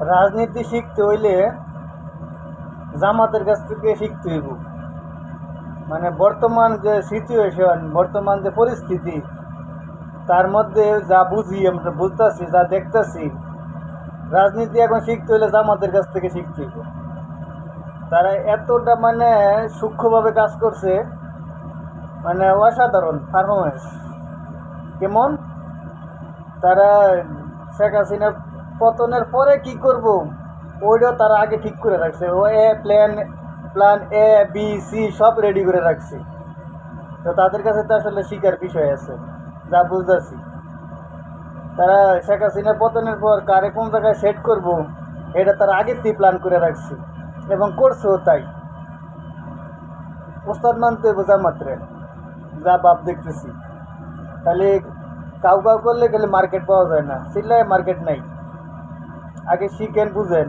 রাজনীতি শিখতে হইলে জামাতের কাছ থেকে শিখতে হইব। মানে বর্তমান যে সিচুয়েশন বর্তমান যে পরিস্থিতি, তার মধ্যে যা বুঝি, আমরা বুঝতেছি, যা দেখতেছি, রাজনীতি এখন শিখতে হইলে জামাতের কাছ থেকে শিখতে হইব। তারা এতটা মানে সূক্ষ্মভাবে কাজ করছে মানে অসাধারণ পারফরমেন্স কেমন? তারা শেখ হাসিনার পতনের পরে কি করব? ওইটাও তারা আগে ঠিক করে রাখছে। ও এ plan plan A B C সব রেডি করে রাখছে। তো তাদের কাছে তো আসলে শিকার বিষয় আছে, যা বুঝতেছি। তারা শেখ হাসিনার পতনের পর কারে কোন জায়গায় সেট করব, এটা তারা আগের থেকে প্ল্যান করে রাখছে। এবং করছেও তাই। ওস্তাদ মানতে বোঝা মাত্রে, যা বাপ দেখতেছি। তাহলে কাউ কাউ করলে গেলে মার্কেট পাওয়া যায় না। সিল্লায় মার্কেট নাই। আগে শিখেন বুঝেন।